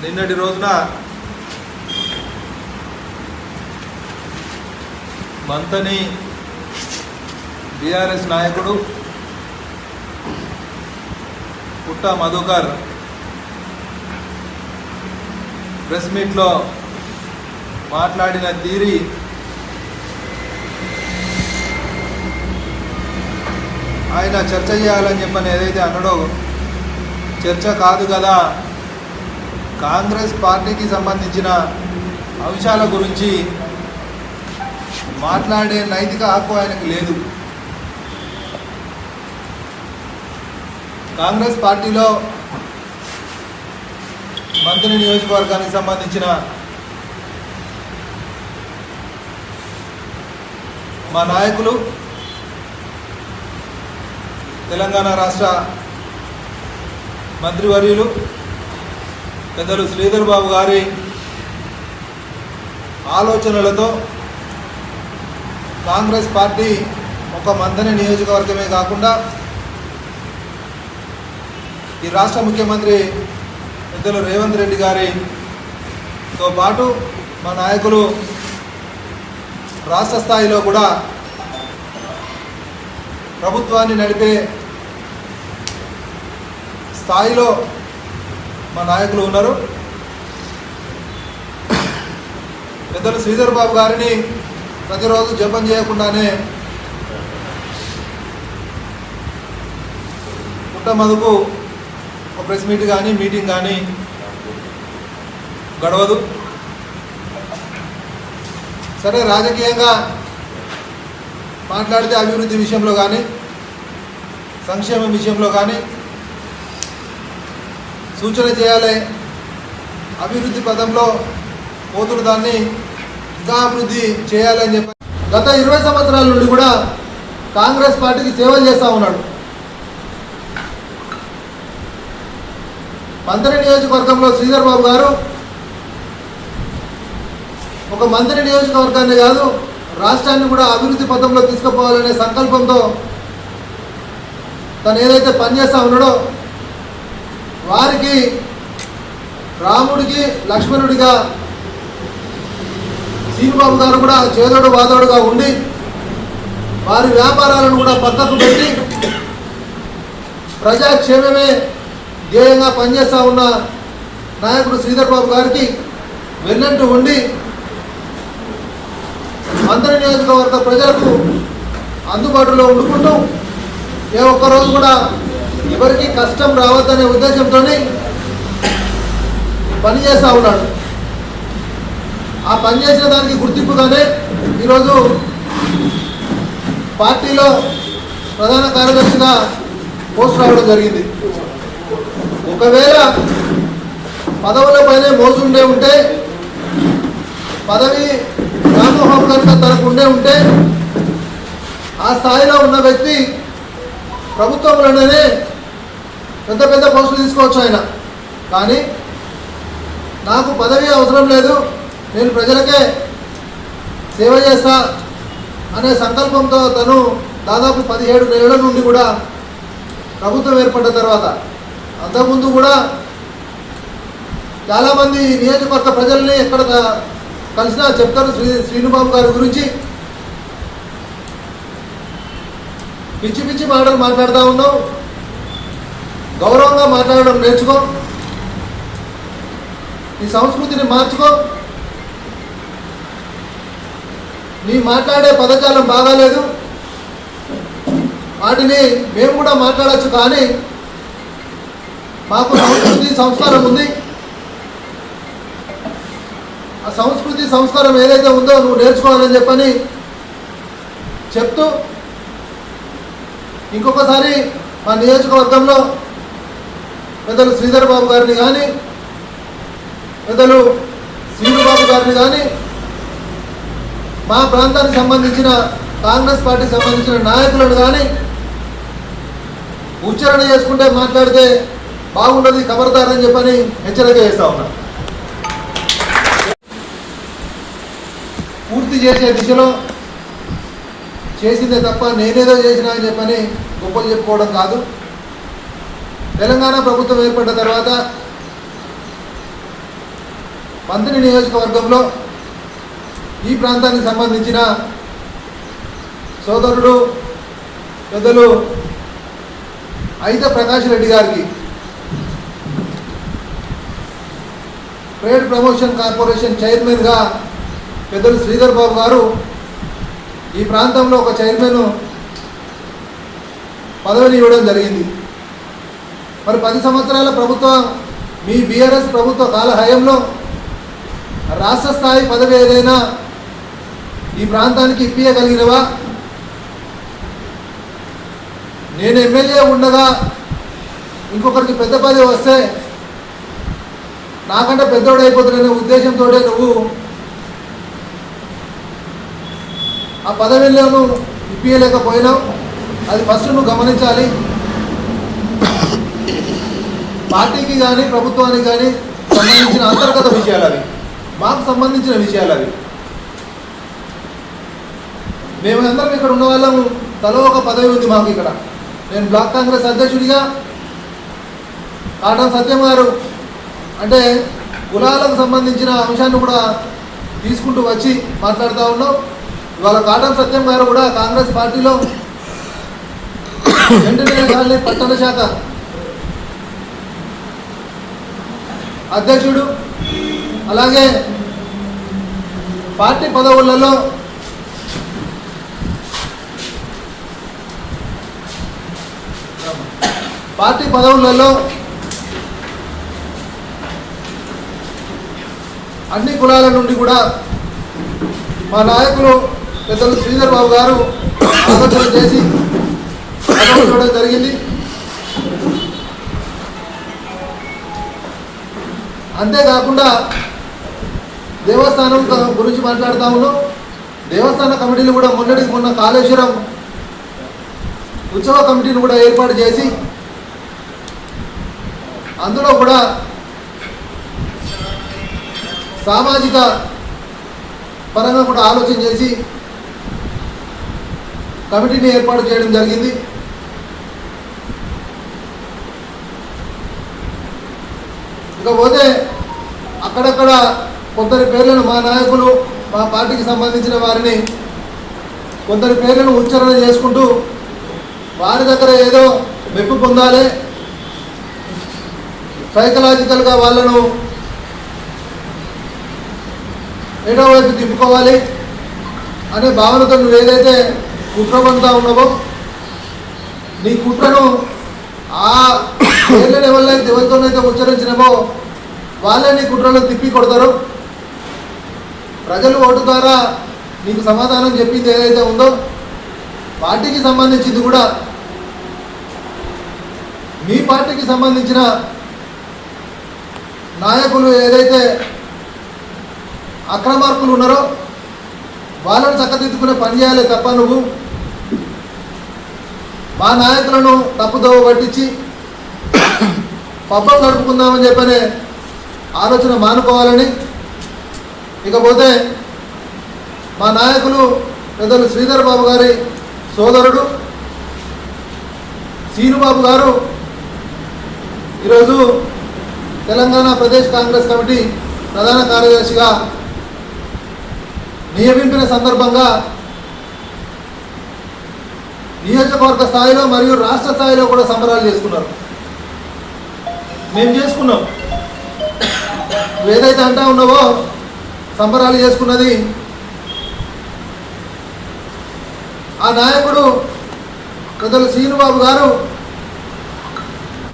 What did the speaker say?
నిన్నటి రోజున మంతని బీఆర్ఎస్ నాయకుడు పుట్ట మధుకర్ ప్రెస్ మీట్లో మాట్లాడిన తీరి ఆయన చర్చ చేయాలని చెప్పని ఏదైతే అన్నాడో చర్చ కాదు కదా కాంగ్రెస్ పార్టీకి సంబంధించిన అంశాల గురించి మాట్లాడే నైతిక హక్కు ఆయనకు లేదు. కాంగ్రెస్ పార్టీలో మంత్రి నియోజకవర్గానికి సంబంధించిన మా నాయకులు తెలంగాణ రాష్ట్ర మంత్రివర్యులు పెద్దలు శ్రీధర్ బాబు గారి ఆలోచనలతో కాంగ్రెస్ పార్టీ ఒక మంతని నియోజకవర్గమే కాకుండా ఈ రాష్ట్ర ముఖ్యమంత్రి పెద్దలు రేవంత్ రెడ్డి గారితో పాటు మా నాయకులు రాష్ట్ర స్థాయిలో కూడా ప్రభుత్వాన్ని నడిపే స్థాయిలో మా నాయకులు ఉన్నారు. పెద్దలు శ్రీధర్ బాబు గారిని ప్రతిరోజు జపం చేయకుండానే పుట్టమదుకు ఒక ప్రెస్ మీట్ కానీ మీటింగ్ కానీ గడవదు. సరే రాజకీయంగా మాట్లాడితే అభివృద్ధి విషయంలో కానీ సంక్షేమం విషయంలో కానీ సూచన చేయాలి. అభివృద్ధి పదంలో పోతున్న దాన్ని ఇంకా అభివృద్ధి చేయాలని చెప్పి. గత ఇరవై సంవత్సరాల నుండి కూడా కాంగ్రెస్ పార్టీకి సేవలు చేస్తూ ఉన్నాడు. మంత్రి నియోజకవర్గంలో శ్రీధర్ బాబు గారు ఒక మంత్రి నియోజకవర్గాన్ని కాదు రాష్ట్రాన్ని కూడా అభివృద్ధి పథంలో తీసుకుపోవాలనే సంకల్పంతో తను ఏదైతే పనిచేస్తూ ఉన్నాడో వారికి రాముడికి లక్ష్మణుడిగా సీనిబాబు గారు కూడా చేదోడు వాదోడుగా ఉండి వారి వ్యాపారాలను కూడా పక్కకు పెట్టి ప్రజాక్షేమమే ధ్యేయంగా పనిచేస్తూ ఉన్న నాయకుడు శ్రీధర్ బాబు గారికి వెన్నంటూ ఉండి మంత్రి నియోజకవర్గ ప్రజలకు అందుబాటులో ఉండుకుంటూ ఏ ఒక్కరోజు కూడా ఎవరికి కష్టం రావద్దనే ఉద్దేశంతో పనిచేస్తూ ఉన్నాడు. ఆ పనిచేసిన దానికి గుర్తింపుగానే ఈరోజు పార్టీలో ప్రధాన కార్యదర్శిగా పోస్ట్ రావడం జరిగింది. ఒకవేళ పదవుల పైన మోసుండే ఉంటే పదవి వ్యామోహం కనుక తనకు ఉండే ఉంటే ఆ స్థాయిలో ఉన్న వ్యక్తి ప్రభుత్వంలోనే పెద్ద పెద్ద పోస్టులు తీసుకోవచ్చు ఆయన. కానీ నాకు పదవి అవసరం లేదు. నేను ప్రజలకే సేవ చేస్తా అనే సంకల్పంతో తను దాదాపు పదిహేడు నెలల నుండి కూడా ప్రభుత్వం ఏర్పడ్డ తర్వాత అంతకుముందు కూడా చాలామంది నియోజకవర్గ ప్రజల్ని ఎక్కడ కలిసినా చెప్తారు శ్రీ శ్రీనుబాబు గారి గురించి. పిచ్చి పిచ్చి మాటలు మాట్లాడుతూ ఉన్నావు గౌరవంగా మాట్లాడడం నేర్చుకో. నీ సంస్కృతిని మార్చుకో. నీ మాట్లాడే పదజాలం బాగాలేదు. వాటిని మేము కూడా మాట్లాడచ్చు కానీ మాకు సంస్కృతి సంస్కారం ఉంది. ఆ సంస్కృతి సంస్కారం ఏదైతే ఉందో నువ్వు నేర్చుకోవాలని చెప్పని చెప్తూ ఇంకొకసారి మా నియోజకవర్గంలో పెద్దలు శ్రీధర్ బాబు గారిని కానీ పెద్దలు శ్రీనుబాబు గారిని కానీ మా ప్రాంతానికి సంబంధించిన కాంగ్రెస్ పార్టీకి సంబంధించిన నాయకులను కానీ ఉచ్చారణ చేసుకుంటే మాట్లాడితే బాగుండదు ఖబర్దార్ అని చెప్పని హెచ్చరిక చేస్తా ఉన్నా. పూర్తి చేసే దిశలో చేసిందే తప్ప నేనేదో చేసినా అని చెప్పని గొప్పలు చెప్పుకోవడం కాదు. తెలంగాణ ప్రభుత్వం ఏర్పడ్డ తర్వాత మంత్రి నియోజకవర్గంలో ఈ ప్రాంతానికి సంబంధించిన సోదరుడు పెద్దలు అయితే ప్రకాష్ రెడ్డి గారికి ట్రేడ్ ప్రమోషన్ కార్పొరేషన్ చైర్మన్గా పెద్దలు శ్రీధర్ బాబు గారు ఈ ప్రాంతంలో ఒక చైర్మన్ పదవిని ఇవ్వడం జరిగింది. మరి పది సంవత్సరాల ప్రభుత్వం మీ బీఆర్ఎస్ ప్రభుత్వ కాలహయంలో రాష్ట్ర స్థాయి పదవి ఏదైనా ఈ ప్రాంతానికి ఇప్పించగలిగినవా నేను ఎమ్మెల్యే ఉండగా ఇంకొకరికి పెద్ద పదవి వస్తే నాకంటే పెద్దోడు అయిపోతున్న ఉద్దేశంతో నువ్వు ఆ పదవిలో ఇప్పించలేకపోయినావు అది ఫస్ట్ నువ్వు గమనించాలి. పార్టీకి కానీ ప్రభుత్వానికి కానీ సంబంధించిన అంతర్గత విషయాలు అవి. మాకు సంబంధించిన విషయాలు అవి. మేమందరం ఇక్కడ ఉన్న వాళ్ళము తలో ఒక పదవి ఉంది మాకు ఇక్కడ. నేను బ్లాక్ కాంగ్రెస్ అధ్యక్షుడిగా కాటం సత్యం గారు అంటే కులాలకు సంబంధించిన అంశాన్ని కూడా తీసుకుంటూ వచ్చి మాట్లాడుతూ ఉన్నాం. ఇవాళ కాటం సత్యం గారు కూడా కాంగ్రెస్ పార్టీలో వెంటనే కాలనీ పట్టణ శాఖ అధ్యక్షుడు అలాగే పార్టీ పదవులలో పార్టీ పదవులలో అన్ని కులాల నుండి కూడా మా నాయకులు పెద్దలు శ్రీధర్ బాబు గారు ఆలోచన చేసి చూడడం జరిగింది. అంతేకాకుండా దేవస్థానం గురించి మాట్లాడుతా ఉన్నాం. దేవస్థాన కమిటీలు కూడా మొన్నటికి మొన్న కాళేశ్వరం ఉత్సవ కమిటీని కూడా ఏర్పాటు చేసి అందులో కూడా సామాజిక పరంగా కూడా ఆలోచన చేసి కమిటీని ఏర్పాటు చేయడం జరిగింది. ఇకపోతే అక్కడక్కడ కొందరి పేర్లను మా నాయకులు మా పార్టీకి సంబంధించిన వారిని కొందరి పేర్లను ఉచ్చారణ చేసుకుంటూ వారి దగ్గర ఏదో మెప్పు పొందాలి. సైకలాజికల్గా వాళ్ళను ఏడో వైపు తిప్పుకోవాలి అనే భావనతో నువ్వు ఏదైతే కుట్ర ఉన్నావో నీ కుట్రను ఆ పేర్లను ఎవరైతే ఎవరితోనైతే ఉచ్చరించినామో వాళ్ళని నీ కుట్రలో తిప్పి కొడతారు. ప్రజలు ఓటు ద్వారా నీకు సమాధానం చెప్పింది ఏదైతే ఉందో పార్టీకి సంబంధించింది కూడా మీ పార్టీకి సంబంధించిన నాయకులు ఏదైతే అక్రమార్కులు ఉన్నారో వాళ్ళని చక్కదిద్దుకునే పని చేయాలి తప్ప నువ్వు. మా నాయకులను తప్పుదోవ పట్టించి పబ్బం గడుపుకుందామని చెప్పనే ఆలోచన మానుకోవాలని. ఇకపోతే మా నాయకులు పెద్దలు శ్రీధర్ బాబు గారి సోదరుడు సీనుబాబు గారు ఈరోజు తెలంగాణ ప్రదేశ్ కాంగ్రెస్ కమిటీ ప్రధాన కార్యదర్శిగా నియమింపిన సందర్భంగా నియోజకవర్గ స్థాయిలో మరియు రాష్ట్ర స్థాయిలో కూడా సంబరాలు చేసుకున్నారు. మేము చేసుకున్నాం. ఏదైతే అంటా ఉన్నావో సంబరాలు చేసుకున్నది ఆ నాయకుడు పెద్దలు శ్రీనుబాబు గారు